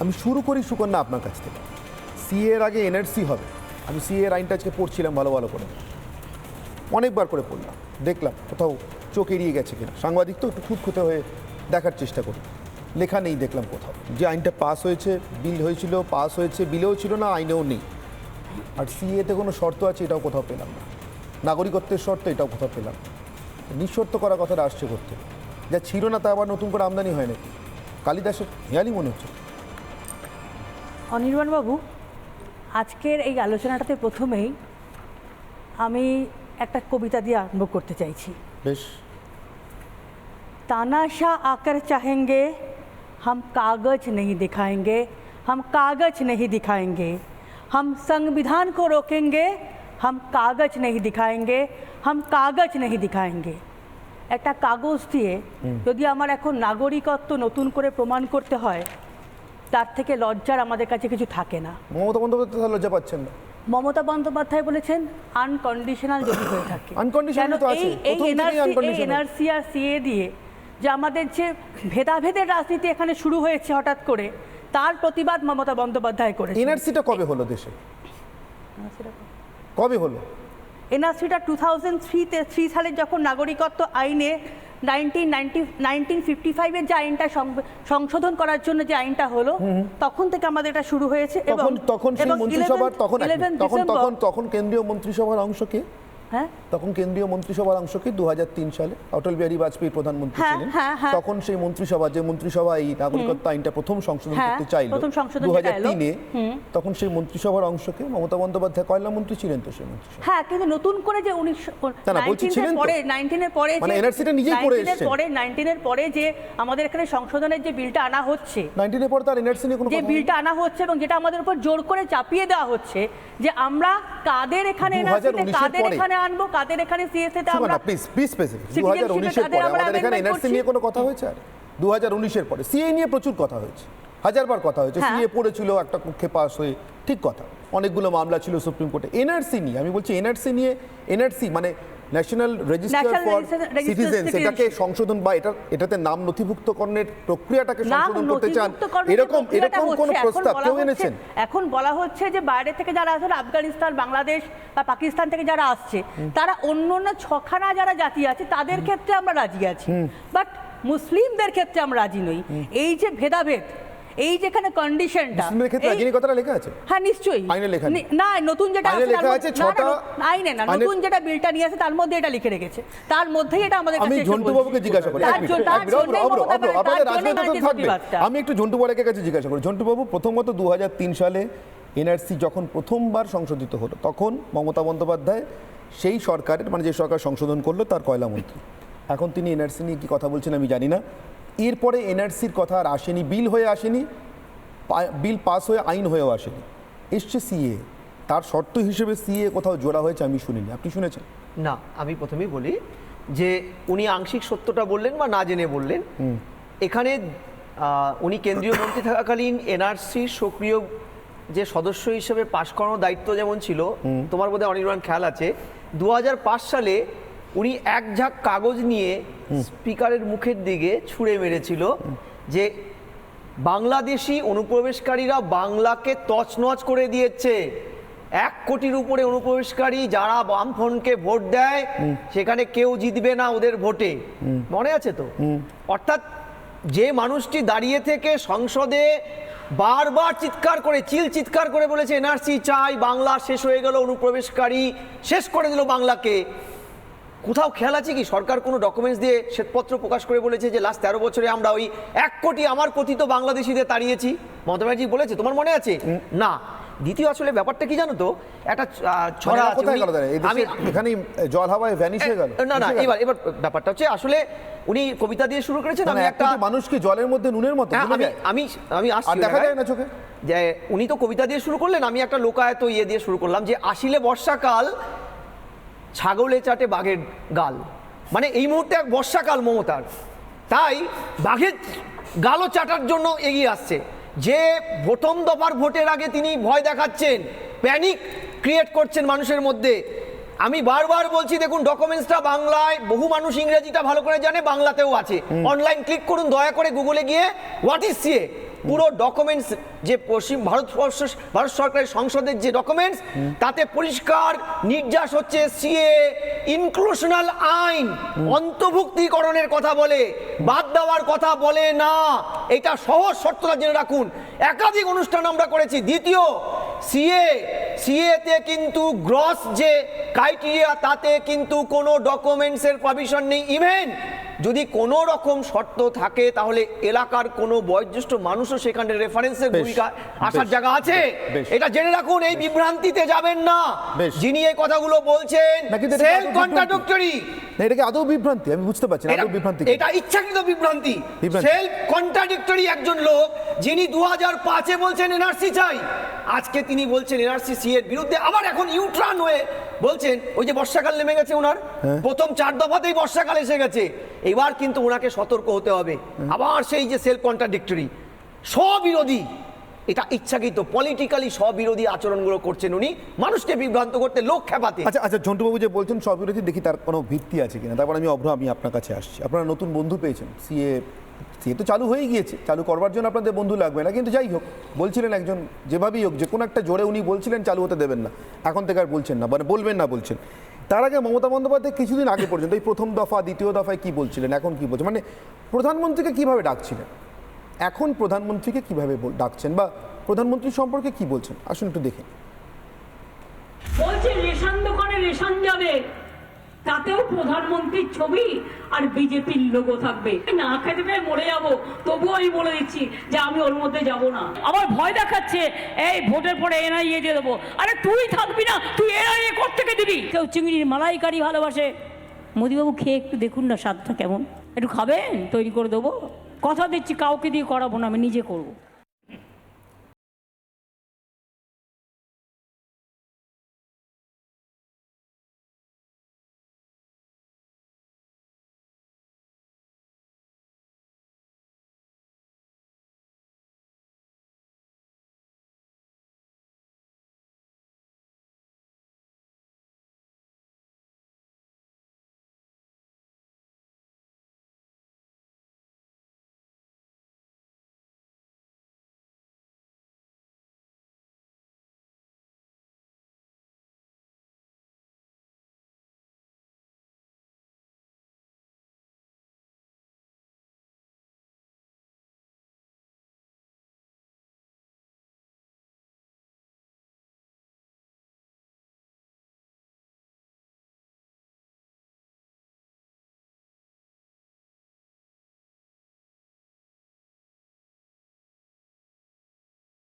আমি শুরু করি সুকন্যা আপনার কাছ থেকে। সিএ এর আগে এনআরসি হবে। আমি সিএ এর আইনটা আজকে পড়ছিলাম ভালো ভালো করে। অনেকবার করে পড়লাম। দেখলাম কোথাও চোখ এড়িয়ে গেছে কিনা। সাংবাদিক তো একটু খুঁতখুঁতে হয়ে দেখার চেষ্টা করি। লেখা নেই, দেখলাম কোথাও। যে আইনটা পাস হয়েছে, বিল হয়েছিল, পাস হয়েছে, বিলেও ছিল না, আইনেও নেই। আর সিএতে কোনো শর্ত আছে, এটাও কোথাও পেলাম না। নাগরিকত্বের শর্ত, এটাও কোথাও পেলাম না। নিঃশর্ত করার কথাটা আসছে করতে। যা ছিল না তা আবার নতুন করে আমদানি হয় নাকি? কালিদাসের হেয়ালি মনে হচ্ছে। অনির্বাণবাবু আজকের এই আলোচনাটাতে প্রথমেই আমি একটা কবিতা দিয়ে আরম্ভ করতে চাইছি বেশ तानाशा आकर चाहेंगे हम कागज नहीं दिखाएंगे हम कागज नहीं दिखाएंगे हम संविधान को रोकेंगे हम कागज नहीं दिखाएंगे हम কাগজ नहीं दिखाएंगे একটা কাগজ দিয়ে যদি আমার এখন নাগরিকত্ব নতুন করে প্রমাণ করতে হয় তার থেকে লজ্জার আমাদের কাছে কিছু থাকে না। মমতা বন্দ্যোপাধ্যায় লজ্জা পাচ্ছেন না। মমতা বন্দ্যোপাধ্যায় বলেছেন আনকন্ডিশনাল যদি হয়ে থাকে। এই-। এনআরসি আর সিএ দিয়ে যে আমাদের যে ভেদাভেদের রাজনীতি এখানে শুরু হয়েছে হঠাৎ করে তার প্রতিবাদ মমতা বন্দ্যোপাধ্যায় করেছে এনআরসিটা কবে হলো দেশে? কবে? হলো? এনআরসিটা টু থাউজেন্ড থ্রিতে থ্রি সালে যখন নাগরিকত্ব আইনে নাইনটিন নাইনটি নাইনটিন ফিফটি ফাইভের যে আইনটা সংশোধন করার জন্য যে আইনটা হলো তখন থেকে আমাদের এটা শুরু হয়েছে এবং তখন তখন সেই মন্ত্রিসভার তখন এক মিনিট, 11 তখন তখন তখন কেন্দ্রীয় মন্ত্রিসভার অংশ কে? হ্যাঁ? তখন কেন্দ্রীয় মন্ত্রিসভার অংশ কি? দু সালে অটল বিহারী বাজপেয়ী প্রধানমন্ত্রী হ্যাঁ, ছিলেন। হ্যাঁ। তখন সেই মন্ত্রিসভা যে মন্ত্রিসভা এই নাগরিকত্ব আইনটা প্রথম সংশোধন করতে চাইল দু এলো। তিনে তখন সেই মন্ত্রিসভার অংশকে মমতা বন্দ্যোপাধ্যায় কয়লা মন্ত্রী ছিলেন তো সেই মন্ত্রিসভা হ্যাঁ কিন্তু নতুন করে যে উনিশশো পরে নাইনটিনের পরে মানে যে- NRC টা নিজেই করে 19 পরে নাইনটিনের পরে যে আমাদের এখানে সংশোধনের যে বিলটা আনা হচ্ছে। নাইনটিনের পর তার এনআরসি নিয়ে কোনো যে বিলটা আনা হচ্ছে এবং যেটা আমাদের উপর জোর করে চাপিয়ে দেওয়া হচ্ছে যে আমরা কাদের এখানে 2019 NRC তে এর কাদের পরে। এখানে আনব? কাদের এখানে সিএসএ তে আমরা পিস প্লিজ প্লিজ স্পেসিফিক দু Citizenship হাজার উনিশের তাদের পরে আমাদের এখানে এনআরসি নিয়ে কোনো কথা হয়েছে আর? দু হাজার উনিশের পরে সিএ নিয়ে প্রচুর কথা হয়েছে। হাজারবার কথা হয়েছে। হ্যাঁ। সিএ পড়েছিল একটা কক্ষে পাস হয়ে ঠিক কথা। অনেকগুলো মামলা ছিল সুপ্রিম কোর্টে। এনআরসি নিয়ে আমি বলছি এনআরসি নিয়ে এনআরসি মানে ন্যাশনাল রেজিস্টার ফর Register এটাকে সংশোধন বা এটা এটাতে নাম নথিভুক্তকরণের প্রক্রিয়াটাকে সংশোধন করতে চান এরকম এরকম কোন এখন প্রস্তাব বলা কেউ হচ্ছে- এনেছেন? এখন বলা হচ্ছে যে বাইরে থেকে যারা আসলে আফগানিস্তান বাংলাদেশ বা পাকিস্তান থেকে যারা আসছে তারা অন্য অন্য ছখানা যারা জাতি আছে তাদের ক্ষেত্রে আমরা রাজি আছি। বাট মুসলিমদের ক্ষেত্রে আমরা রাজি নই। এই যে ভেদাভেদ এই যেখানে কন্ডিশনটা রাজিনী কথাটা লেখা আছে? হ্যাঁ নিশ্চয়ই। আইনে লেখা নেই। না নতুন যেটা আছে লেখা আছে ছটা- আইনে না নতুন যেটা বিলটা নিয়ে আছে তার মধ্যে এটা লিখে রেখেছে। তার মধ্যেই এটা আমাদের আমি কাছে ঝন্টু বলছে। বাবুকে জিজ্ঞাসা করি। আপনাদের রাজনৈতিক নারী থাকবে। আমি একটু ঝন্টু বলাকের কাছে জিজ্ঞাসা করি। ঝন্টু বাবু প্রথমত দুহাজার তিন সালে এনআরসি যখন প্রথমবার সংশোধিত হলো তখন মমতা বন্দ্যোপাধ্যায় সেই সরকারের মানে যে সরকার সংশোধন করল তার কয়লা মন্ত্রী। এখন তিনি এনআরসি নিয়ে কি কথা বলছেন আমি জানি না। এরপরে এনআরসির কথা আর আসেনি বিল হয়ে আসেনি বিল পাস হয়ে আইন হয়েও আসেনি। এসছে সিএ তার শর্ত হিসেবে সিএ কোথাও জোড়া হয়েছে আমি শুনিনি আপনি শুনেছেন? না আমি প্রথমেই বলি যে উনি আংশিক সত্যটা বললেন বা না জেনে বললেন। এখানে উনি কেন্দ্রীয় মন্ত্রী থাকাকালীন এনআরসি সক্রিয় যে সদস্য হিসেবে পাশ করানোর দায়িত্ব যেমন ছিল তোমার বোধহয় অনির্বাণ খেয়াল আছে দু হাজার পাঁচ সালে উনি এক ঝাঁক কাগজ নিয়ে স্পিকারের মুখের দিকে ছুঁড়ে মেরেছিল যে বাংলাদেশি অনুপ্রবেশকারীরা বাংলাকে তছনছ করে দিয়েছে। এক কোটির উপরে অনুপ্রবেশকারী যারা বামফ্রন্টকে ভোট দেয় সেখানে কেউ জিতবে না ওদের ভোটে। মনে আছে তো? অর্থাৎ যে মানুষটি দাঁড়িয়ে থেকে সংসদে বারবার চিৎকার করে চিল চিৎকার করে বলেছে এনআরসি চাই বাংলা শেষ হয়ে গেল অনুপ্রবেশকারী শেষ করে দিল বাংলাকে। কোথাও খেয়াল আছে কি? সরকার কোনো ডকুমেন্টস দিয়ে শ্বেতপত্র প্রকাশ করে বলেছে যে লাস্ট তেরো বছরে আমরা ওই এক কোটি আমার কথিত বাংলাদেশিদের তাড়িয়েছি? মমতা ব্যানার্জি বলেছে তোমার মনে আছে? না। দ্বিতীয় আসলে ব্যাপারটা কি জানো তো? একটা ছড়া মানে কোথায় গেল আমি এখানেই জল হাওয়ায় ভ্যানিশ হয়ে গেল? না না এবার এবার ব্যাপারটা হচ্ছে আসলে উনি কবিতা দিয়ে শুরু করেছেন না, আমি একটা একটা মানুষ কি জলের মধ্যে নুনের মতো হ্যাঁ, আমি আমি আমি আসছি দেখা যায় না চোখে? যে উনি তো কবিতা দিয়ে শুরু করলেন আমি একটা লোকায়ত ইয়ে দিয়ে শুরু করলাম যে আসিলে বর্ষাকাল ছাগলে চাটে বাঘের গাল। মানে এই মুহূর্তে এক বর্ষাকাল মমতার। তাই বাঘের গালও চাটার জন্য এগিয়ে আসছে। যে প্রথম দফার ভোটের আগে তিনি ভয় দেখাচ্ছেন প্যানিক ক্রিয়েট করছেন মানুষের মধ্যে। আমি বারবার বলছি দেখুন ডকুমেন্টসটা বাংলায় বহু মানুষ ইংরেজিটা ভালো করে জানে বাংলাতেও আছে। অনলাইন ক্লিক করুন দয়া করে গুগলে গিয়ে হোয়াট ইজ সিএ পুরো ডকুমেন্টস যে পশ্চিম ভারতবর্ষ ভারত সরকারের সংসদের যে ডকুমেন্টস তাতে পরিষ্কার নির্যাস হচ্ছে সিএ ইনক্লুশনাল আইন অন্তর্ভুক্তিকরণের কথা বলে বাদ দেওয়ার কথা বলে না। এটা সহজ শর্তটা জেনে রাখুন। একাধিক অনুষ্ঠান আমরা করেছি। দ্বিতীয় সিএ সিএতে কিন্তু গ্রস যে ক্রাইটেরিয়া তাতে কিন্তু কোনো ডকুমেন্টসের প্রভিশন নেই। ইভেন যদি কোনো রকম শর্ত থাকে তাহলে এলাকার কোনো বয়োজ্যেষ্ঠ মানুষও সেখানে রেফারেন্সের ভূমিকা আসার জায়গা আছে। এটা জেনে রাখুন এই বিভ্রান্তিতে যাবেন না। যিনি এই কথাগুলো বলছেন এটা সেলফ আদৌ বিভ্রান্তি। কন্ট্রাডিক্টরি না এটাকে আদৌ বিভ্রান্তি আমি বুঝতে পারছি আদৌ বিভ্রান্তি এটা ইচ্ছাকৃত বিভ্রান্তি বিভ্রান্তি। সেলফ কন্ট্রাডিক্টরি একজন লোক যিনি দু হাজার পাঁচে বলছেন এনআরসি চাই আজকে তিনি বলছেন এনআরসি সি এর বিরুদ্ধে আবার এখন ইউট্রান হয়ে বলছেন ওই যে বর্ষাকাল নেমে গেছে ওনার হ্যাঁ। প্রথম চার দফাতেই বর্ষাকাল এসে গেছে। এবার কিন্তু ওনাকে সতর্ক হতে হবে। আবার সেই যে সেলফ কন্ট্রাডিক্টরি স্ববিরোধী এটা ইচ্ছাকৃত পলিটিক্যালি স্ববিরোধী আচরণগুলো করছেন উনি। মানুষকে বিভ্রান্ত করতে লোক খেপাতে আচ্ছা আচ্ছা ঝন্টুবাবু যে বলছেন সব বিরোধী দেখি তার কোনো ভিত্তি আছে কিনা। তারপর আমি অভ্র, আমি আপনার কাছে আসছি। আপনারা নতুন বন্ধু পেয়েছেন। সিএ সিএ তো চালু হয়ে গিয়েছে। চালু করবার জন্য আপনাদের বন্ধু লাগবে না, কিন্তু যাই হোক, বলছিলেন একজন, যেভাবেই হোক, যে কোনো একটা জোরে উনি বলছিলেন, চালু হতে দেবেন না। এখন থেকে আর বলছেন না মানে বলবেন না, বলছেন। তার আগে মমতা বন্দ্যোপাধ্যায় কিছুদিন আগে পর্যন্ত, এই প্রথম দফা, দ্বিতীয় দফায় কি বলছিলেন, এখন কি বলছেন মানে প্রধানমন্ত্রীকে কীভাবে ডাকছিলেন? এখন প্রধানমন্ত্রীকে কীভাবে ডাকছেন বা প্রধানমন্ত্রী সম্পর্কে কি বলছেন? আসুন একটু দেখে বলছে, রেশন দোকানে রেশন যাবে। তাতেও প্রধানমন্ত্রীর ছবি আর বিজেপির লোগো থাকবে। না খেতে মরে যাব, তবুও আমি বলে দিচ্ছি যে আমি ওর মধ্যে যাব না। আবার ভয় দেখাচ্ছে, এই ভোটের পরে এনআইএ দিয়ে দেবো। আরে তুই থাকবি না, তুই এনআইএ থেকে দিবি? কেউ চিংড়ির মালাইকারি ভালোবাসে। মোদিবাবু খেয়ে একটু দেখুন না স্বাদটা কেমন। একটু খাবেন, তৈরি করে দেবো। কথা দিচ্ছি কাউকে দিয়ে করাবো না আমি নিজে করব।